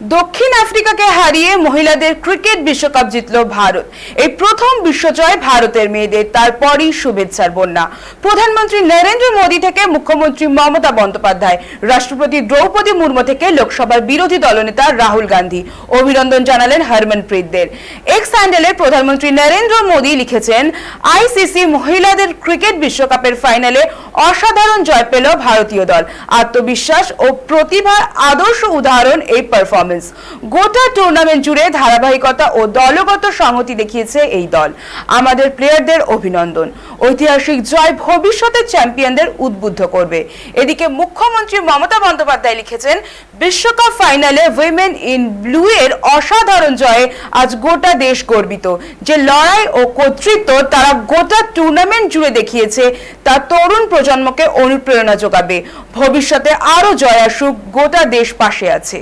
দক্ষিণ আফ্রিকাকে হারিয়ে মহিলাদের ক্রিকেট বিশ্বকাপ জিতল ভারত। এই প্রথম বিশ্বজয় ভারতের মেয়েদের, তারপরই শুভেচ্ছার বন্যা। প্রধানমন্ত্রী নরেন্দ্র মোদী থেকে মুখ্যমন্ত্রী মমতা বন্দ্যোপাধ্যায়, রাষ্ট্রপতি দ্রৌপদী মুর্মু থেকে লোকসভার বিরোধী দলনেতা রাহুল গান্ধী। অভিনন্দন জানালেন হরমনপ্রীতদের এক্স হ্যান্ডেলে প্রধানমন্ত্রী নরেন্দ্র মোদী লিখেছেন, আইসিসি মহিলাদের ক্রিকেট বিশ্বকাপের ফাইনালে অসাধারণ জয় পেল ভারতীয় দল। আত্মবিশ্বাস ও প্রতিভার আদর্শ উদাহরণ এই পারফরমেন্স গোটা টুর্নামেন্ট জুড়ে ধারাবাহিকতা ও দলগত সংহতি দেখিয়েছে এই দল। আমাদের প্লেয়ারদের অভিনন্দন। ঐতিহাসিক জয় ভবিষ্যতের চ্যাম্পিয়নদের উদ্বুদ্ধ করবে। এদিকে মুখ্যমন্ত্রী মমতা বন্দ্যোপাধ্যায় লিখেছেন, বিশ্বকাপ ফাইনালে উইমেন ইন ব্লু এর অসাধারণ জয়ে আজ গোটা দেশ গর্বিত। যে লড়াই ও কর্তৃত্ব তারা গোটা টুর্নামেন্ট জুড়ে দেখিয়েছে, তা তরুণ প্রজন্মকে অনুপ্রেরণা যোগাবে। ভবিষ্যতে আরও জয় আসুক গোটা দেশ পাশে আছে।